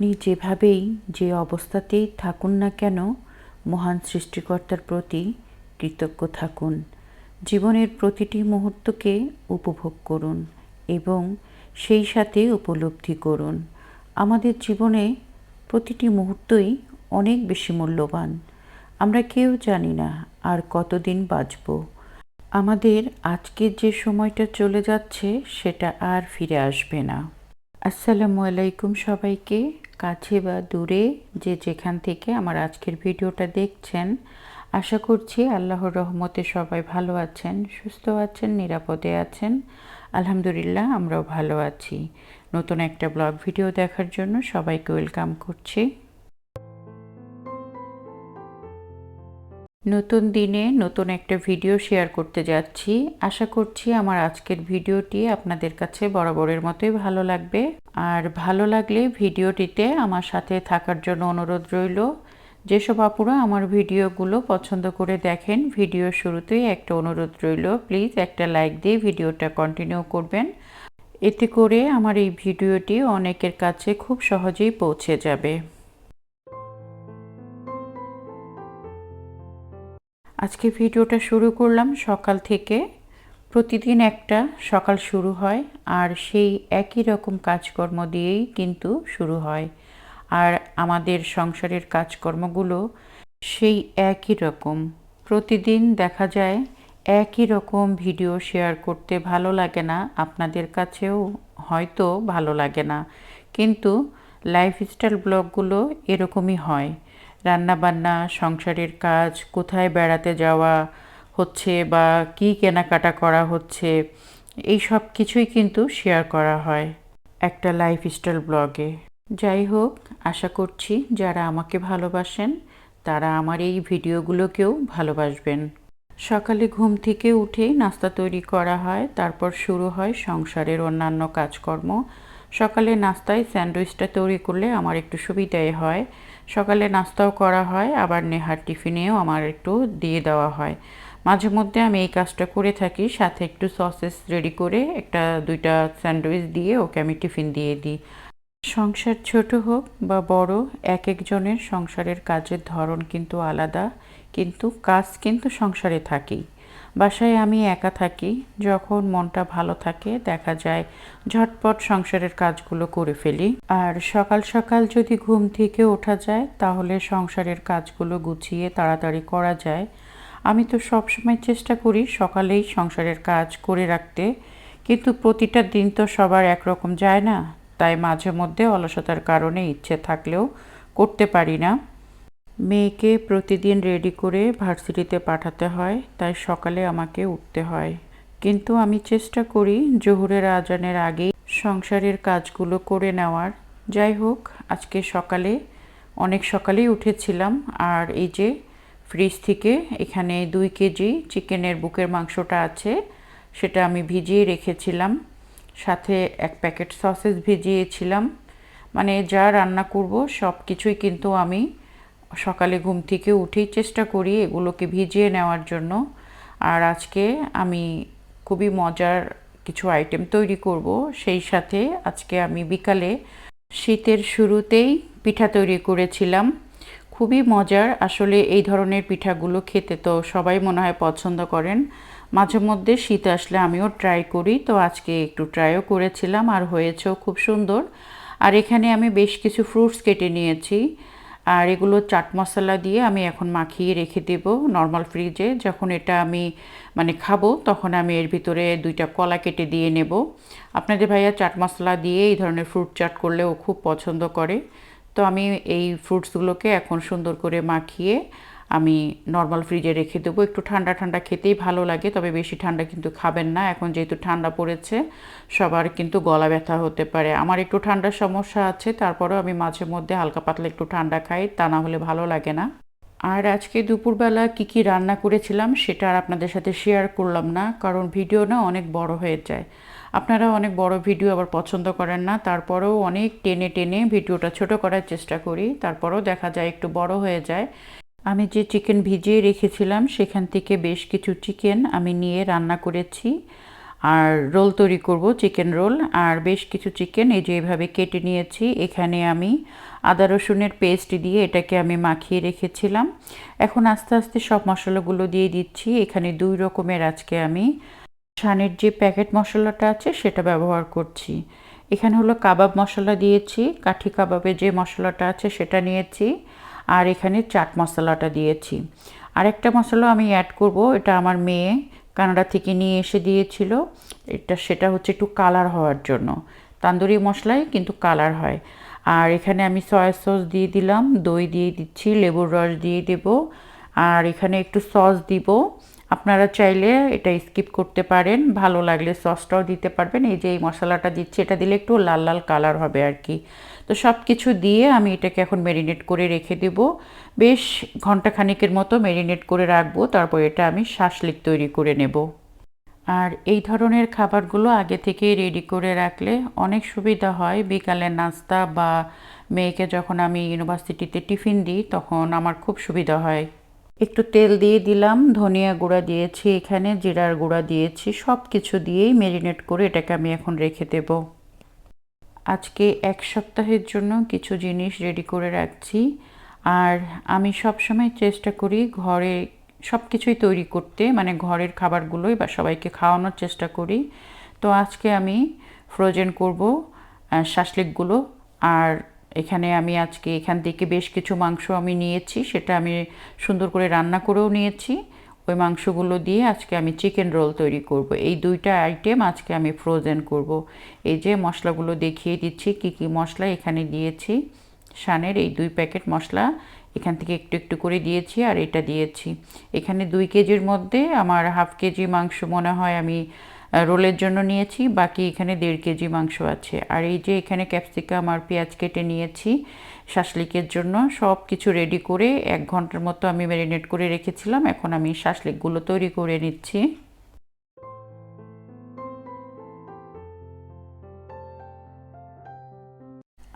আপনি যেভাবেই যে অবস্থাতেই থাকুন না কেন, মহান সৃষ্টিকর্তার প্রতি কৃতজ্ঞ থাকুন। জীবনের প্রতিটি মুহূর্তকে উপভোগ করুন এবং সেই সাথে উপলব্ধি করুন। আমাদের জীবনে প্রতিটি মুহূর্তই অনেক বেশি মূল্যবান। আমরা কেউ জানি না আর কতদিন বাঁচব। আমাদের আজকের যে সময়টা চলে যাচ্ছে, সেটা আর ফিরে আসবে না। আসসালামু আলাইকুম সবাইকে। কাছে বা দূরে যে যেখান থেকে আমার আজকের ভিডিওটা দেখছেন, আশা করছি আল্লাহর রহমতে সবাই ভালো আছেন, সুস্থ আছেন, নিরাপদে আছেন। আলহামদুলিল্লাহ, আমরাও ভালো আছি। নতুন একটা ব্লগ ভিডিও দেখার জন্য সবাইকে ওয়েলকাম করছি। নতুন দিনে নতুন একটা ভিডিও শেয়ার করতে যাচ্ছি। আশা করছি আমার আজকের ভিডিওটি আপনাদের কাছে বরাবরের মতোই ভালো লাগবে। আর ভালো লাগলে ভিডিওটিতে আমার সাথে থাকার জন্য অনুরোধ রইল। যেসব আপুরা আমার ভিডিওগুলো পছন্দ করে দেখেন, ভিডিও শুরুতেই একটা অনুরোধ রইল, প্লিজ একটা লাইক দিয়ে ভিডিওটা কন্টিনিউ করবেন। এতে করে আমার এই ভিডিওটি অনেকের কাছে খুব সহজেই পৌঁছে যাবে। আজকে ভিডিওটা শুরু করলাম সকাল থেকে। প্রতিদিন একটা সকাল শুরু হয় আর সেই একই রকম কাজকর্ম দিয়েই কিন্তু শুরু হয়। আর আমাদের সংসারের কাজকর্মগুলো সেই একই রকম। প্রতিদিন দেখা যায় একই রকম ভিডিও শেয়ার করতে ভালো লাগে না, আপনাদের কাছেও হয়তো ভালো লাগে না। কিন্তু লাইফস্টাইল ব্লগগুলো এরকমই হয়। রান্নাবান্না, সংসারের কাজ, কোথায় বেড়াতে যাওয়া হচ্ছে বা কী কেনাকাটা করা হচ্ছে, এই সব কিছুই কিন্তু শেয়ার করা হয় একটা লাইফস্টাইল ব্লগে যাই হোক, আশা করছি যারা আমাকে ভালোবাসেন, তারা আমার এই ভিডিওগুলোকেও ভালোবাসবেন। সকালে ঘুম থেকে উঠে নাস্তা তৈরি করা হয়, তারপর শুরু হয় সংসারের অন্যান্য কাজকর্ম। সকালে নাস্তায় স্যান্ডউইচটা তৈরি করলে আমার একটু সুবিধাই হয়। সকালে নাস্তাও করা হয়, আবার নেহার টিফিনেও আমার একটু দিয়ে দেওয়া হয়। মাঝে মধ্যে আমি এই কাজটা করে থাকি, সাথে একটু সসেস রেডি করে একটা দুইটা স্যান্ডউইচ দিয়ে ওকে আমি টিফিন দিয়ে দিই। সংসার ছোট হোক বা বড়, এক একজনের সংসারের কাজের ধরন কিন্তু আলাদা, কিন্তু কাজ কিন্তু সংসারে থাকেই। বাসায় আমি একা থাকি, যখন মনটা ভালো থাকে দেখা যায় ঝটপট সংসারের কাজগুলো করে ফেলি। আর সকাল সকাল যদি ঘুম থেকে ওঠা যায়, তাহলে সংসারের কাজগুলো গুছিয়ে তাড়াতাড়ি করা যায়। আমি তো সবসময় চেষ্টা করি সকালেই সংসারের কাজ করে রাখতে, কিন্তু প্রতিটা দিন তো সবার একরকম যায় না। তাই মাঝে মধ্যে অলসতার কারণে ইচ্ছে থাকলেও করতে পারি না। মেয়েকে প্রতিদিন রেডি করে ভার্সিটিতে পাঠাতে হয়, তাই সকালে আমাকে উঠতে হয়। কিন্তু আমি চেষ্টা করি জোহরের আজানের আগেই সংসারের কাজগুলো করে নেওয়ার। যাই হোক, আজকে সকালে, অনেক সকালেই উঠেছিলাম, আর এই যে ফ্রিজ থেকে এখানে দুই কেজি চিকেনের বুকের মাংসটা আছে, সেটা আমি ভিজিয়ে রেখেছিলাম। সাথে এক প্যাকেট সসেস ভিজিয়েছিলাম। মানে যা রান্না করব সব কিছুই কিন্তু আমি সকালে ঘুম থেকে উঠেই চেষ্টা করি এগুলোকে ভিজিয়ে নেওয়ার জন্য। আর আজকে আমি খুবই মজার কিছু আইটেম তৈরি করব। সেই সাথে আজকে আমি বিকালে শীতের শুরুতেই পিঠা তৈরি করেছিলাম। খুবই মজার। আসলে এই ধরনের পিঠাগুলো খেতে তো সবাই মনে হয় পছন্দ করেন। মাঝে মধ্যে শীত আসলে আমিও ট্রাই করি। তো আজকে একটু ট্রাইও করেছিলাম আর হয়েছেও খুব সুন্দর। আর এখানে আমি বেশ কিছু ফ্রুটস কেটে নিয়েছি। আর এগুলো চাট মশলা দিয়ে আমি এখন মাখিয়ে রেখে দেব নর্মাল ফ্রিজে। যখন এটা আমি মানে খাব, তখন আমি এর ভিতরে দুইটা কলা কেটে দিয়ে নেব। আপনাদের ভাইয়া চাট মশলা দিয়ে এই ধরনের ফ্রুট চাট করলে ও খুব পছন্দ করে। তো আমি এই ফ্রুটসগুলোকে এখন সুন্দর করে মাখিয়ে আমি নর্মাল ফ্রিজে রেখে দেবো। একটু ঠান্ডা ঠান্ডা খেতেই ভালো লাগে, তবে বেশি ঠান্ডা কিন্তু খাবেন না। এখন যেহেতু ঠান্ডা পড়েছে, সবার কিন্তু গলা ব্যথা হতে পারে। আমার একটু ঠান্ডার সমস্যা আছে, তারপরেও আমি মাঝে মধ্যে হালকা পাতলা একটু ঠান্ডা খাই, তা না হলে ভালো লাগে না। আর আজকে দুপুরবেলা কি কি রান্না করেছিলাম, সেটা আর আপনাদের সাথে শেয়ার করলাম না, কারণ ভিডিও না অনেক বড় হয়ে যায়। আপনারা অনেক বড় ভিডিও আবার পছন্দ করেন না, তারপরেও অনেক টেনে টেনে ভিডিওটা ছোট করার চেষ্টা করি, তারপরেও দেখা যায় একটু বড় হয়ে যায়। আমি যে চিকেন ভিজিয়ে রেখেছিলাম, সেখান থেকে বেশ কিছু চিকেন আমি নিয়ে রান্না করেছি আর রোল তৈরি করব, চিকেন রোল। আর বেশ কিছু চিকেন এই যে এভাবে কেটে নিয়েছি, এখানে আমি আদা রসুনের পেস্ট দিয়ে এটাকে আমি মাখিয়ে রেখেছিলাম। এখন আস্তে আস্তে সব মশলাগুলো দিয়ে দিচ্ছি। এখানে দুই রকমের আজকে আমি শানের যে প্যাকেট মশলাটা আছে, সেটা ব্যবহার করছি। এখানে হলো কাবাব মশলা দিয়েছি। কাঠি কাবাবের যে মশলাটা আছে, সেটা নিয়েছি। আর এখানে চাট মশলাটা দিয়েছি। আরেকটা মশলা আমি অ্যাড করব, এটা আমার মেয়ে কানাডা থেকে নিয়ে এসে দিয়েছিল। এটা, সেটা হচ্ছে একটু কালার হওয়ার জন্য। তান্দুরি মশলাই কিন্তু কালার হয়। আর এখানে আমি সয়া সস দিয়ে দিলাম, দই দিয়ে দিচ্ছি, লেবুর রস দিয়ে দেব। আর এখানে একটু সস দিব। আপনারা চাইলে এটা স্কিপ করতে পারেন, ভালো লাগলে সসটাও দিতে পারবেন। এই যে এই মশলাটা দিচ্ছি, এটা দিলে একটু লাল লাল কালার হবে আর কি। তো সব কিছু দিয়ে আমি এটাকে এখন ম্যারিনেট করে রেখে দেব। বেশ ঘণ্টা খানিকের মতো ম্যারিনেট করে রাখব, তারপর এটা আমি শাসলিক তৈরি করে নেব। আর এই ধরনের খাবারগুলো আগে থেকেই রেডি করে রাখলে অনেক সুবিধা হয়। বিকালের নাস্তা বা মেয়েকে যখন আমি ইউনিভার্সিটিতে টিফিন দিই, তখন আমার খুব সুবিধা হয়। একটু তেল দিয়ে দিলাম, ধনিয়া গুঁড়া দিয়েছি এখানে, জিরার গুঁড়া দিয়েছি সব কিছু দিয়েই ম্যারিনেট করে এটাকে আমি এখন রেখে দেব। আজকে এক সপ্তাহের জন্য কিছু জিনিস রেডি করে রাখছি। আর আমি সবসময় চেষ্টা করি ঘরে সব কিছুই তৈরি করতে মানে ঘরের খাবারগুলোই বা সবাইকে খাওয়ানোর চেষ্টা করি। তো আজকে আমি ফ্রোজেন করব শাসলিকগুলো, আর এখানে আমি আজকে এখান থেকে বেশ কিছু মাংস আমি নিয়েছি, সেটা আমি সুন্দর করে রান্না করেও নিয়েছি। ওই মাংসগুলো দিয়ে আজকে আমি চিকেন রোল তৈরি করব। এই দুইটা আইটেম আজকে আমি ফ্রোজেন করব। এই যে মশলাগুলো দেখিয়ে দিচ্ছি, কি কি মশলা এখানে দিয়েছি। সানের এই দুই প্যাকেট মশলা এখান থেকে একটু একটু করে দিয়েছি আর এটা দিয়েছি। এখানে দুই কেজির মধ্যে আমার হাফ কেজি মাংস মনে হয় আমি রোলের জন্য নিয়েছি, বাকি এখানে দেড় কেজি মাংস আছে। আর এই যে এখানে ক্যাপসিকাম আর পেঁয়াজ কেটে নিয়েছি শাসলিকের জন্য সব কিছু রেডি করে এক ঘণ্টার মতো আমি ম্যারিনেট করে রেখেছিলাম, এখন আমি শাসলিকগুলো তৈরি করে নিচ্ছি।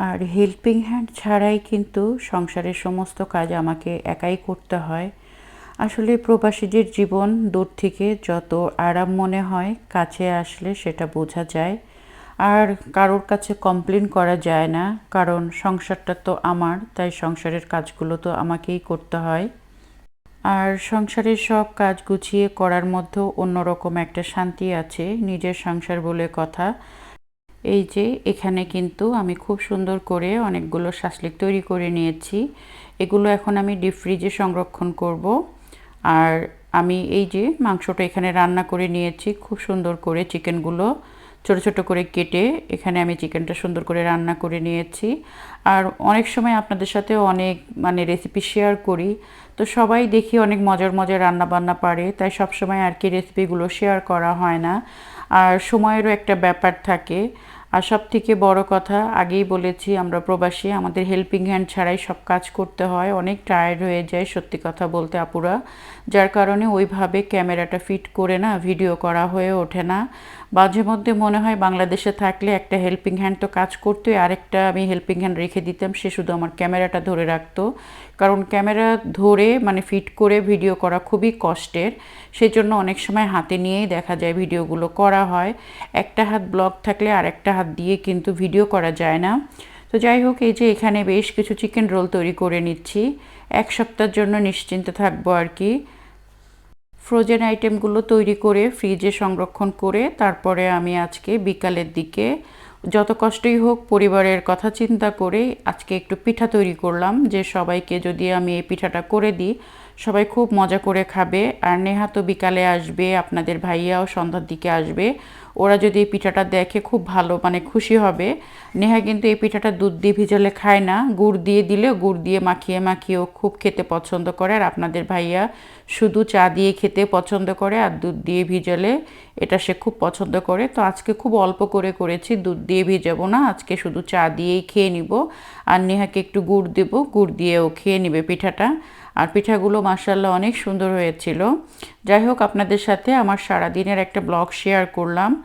আর হেল্পিং হ্যান্ড ছাড়াই কিন্তু সংসারের সমস্ত কাজ আমাকে একাই করতে হয়। আসলে প্রবাসীদের জীবন দূর থেকে যত আরাম মনে হয় কাছে আসলে সেটা বোঝা যায়। আর কারোর কাছে কমপ্লেন করা যায় না, কারণ সংসারটা তো আমার, তাই সংসারের কাজগুলো তো আমাকেই করতে হয়। আর সংসারের সব কাজ গুছিয়ে করার মধ্যেও অন্যরকম একটা শান্তি আছে, নিজের সংসার বলে কথা। এই যে, এখানে কিন্তু আমি খুব সুন্দর করে অনেকগুলো শাসলিক তৈরি করে নিয়েছি। এগুলো এখন আমি ডিপ ফ্রিজে সংরক্ষণ করব। আর আমি এই যে মাংসটা এখানে রান্না করে নিয়েছি, খুব সুন্দর করে চিকেনগুলো ছোট ছোট করে কেটে এখানে আমি চিকেনটা সুন্দর করে রান্না করে নিয়েছি। আর অনেক সময় আপনাদের সাথে অনেক মানে রেসিপি শেয়ার করি, তো সবাই দেখি অনেক মজার মজার রান্না বান্না পারে, তাই সব সময় আর কি রেসিপিগুলো শেয়ার করা হয় না। আর সময়েরও একটা ব্যাপার থাকে আর সব থেকে বড় কথা, আগেই বলেছি আমরা প্রবাসী, আমাদের হেল্পিং হ্যান্ড ছাড়াই সব কাজ করতে হয়। অনেক টায়ার্ড হয়ে যায় সত্যি কথা বলতে আপুরা, যার কারণে ওইভাবে ক্যামেরাটা ফিট করে না ভিডিও করা হয়ে ওঠে না। মাঝে মধ্যে মনে হয় বাংলাদেশে থাকলে একটা হেল্পিং হ্যান্ড তো কাজ করতো, আরেকটা আমি হেল্পিং হ্যান্ড রেখে দিতাম, সে শুধু আমার ক্যামেরাটা ধরে রাখতো। কারণ ক্যামেরা ধরে মানে ফিট করে ভিডিও করা খুবই কষ্টের। সেই জন্য অনেক সময় হাতে নিয়েই দেখা যায় ভিডিওগুলো করা হয়। একটা হাত ব্লক থাকলে আর একটা হাত দিয়ে কিন্তু ভিডিও করা যায় না। তো যাই হোক, এই যে এখানে বেশ কিছু চিকেন রোল তৈরি করে নিচ্ছি। এক সপ্তাহের জন্য নিশ্চিন্ত থাকব আর কি। ফ্রোজেন আইটেমগুলো তৈরি করে ফ্রিজে সংরক্ষণ করে তারপরে আমি আজকে বিকালের দিকে যত কষ্টই হোক পরিবারের কথা চিন্তা করে আজকে একটু পিঠা তৈরি করলাম, যে সবাইকে যদি আমি এই পিঠাটা করে দিই, সবাই খুব মজা করে খাবে। আর নেহা তো বিকালে আসবে, আপনাদের ভাইয়াও সন্ধ্যার দিকে আসবে। ওরা যদি এই পিঠাটা দেখে খুব ভালো মানে খুশি হবে। নেহা কিন্তু এই পিঠাটা দুধ দিয়ে ভিজালে খায় না। গুড় দিয়ে দিলে গুড় দিয়ে মাখিয়ে মাখিয়েও খুব খেতে পছন্দ করে। আর আপনাদের ভাইয়া শুধু চা দিয়ে খেতে পছন্দ করে আর দুধ দিয়ে ভিজালে এটা সে খুব পছন্দ করে। তো আজকে খুব অল্প করে করেছি, দুধ দিয়ে ভিজাবো না। আজকে শুধু চা দিয়েই খেয়ে নিব। আর নেহাকে একটু গুড় দেবো, গুড় দিয়েও খেয়ে নিবে পিঠাটা। আর পিঠাগুলো মার্শাল্লাহ অনেক সুন্দর হয়েছিল। যাই হোক, আপনাদের সাথে আমার সারা দিনের একটা ব্লগ শেয়ার করলাম।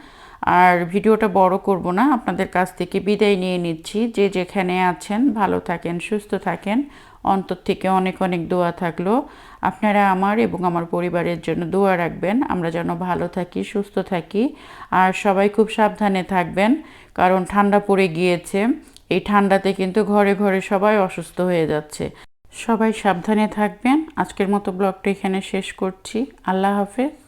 আর ভিডিওটা বড় করব না, আপনাদের কাছ থেকে বিদায় নিয়ে নিচ্ছি। যে যেখানে আছেন, ভালো থাকেন, সুস্থ থাকেন, অন্তর থেকে অনেক অনেক দোয়া থাকল। আপনারা আমার এবং আমার পরিবারের জন্য দোয়া রাখবেন। আমরা যেন ভালো থাকি, সুস্থ থাকি। আর সবাই খুব সাবধানে থাকবেন, কারণ ঠান্ডা পড়ে গিয়েছে। এই ঠান্ডাতে কিন্তু ঘরে ঘরে সবাই অসুস্থ হয়ে যাচ্ছে। সবাই সাবধানে থাকবেন। আজকের মতো ব্লগটা এখানে শেষ করছি। আল্লাহ হাফেজ।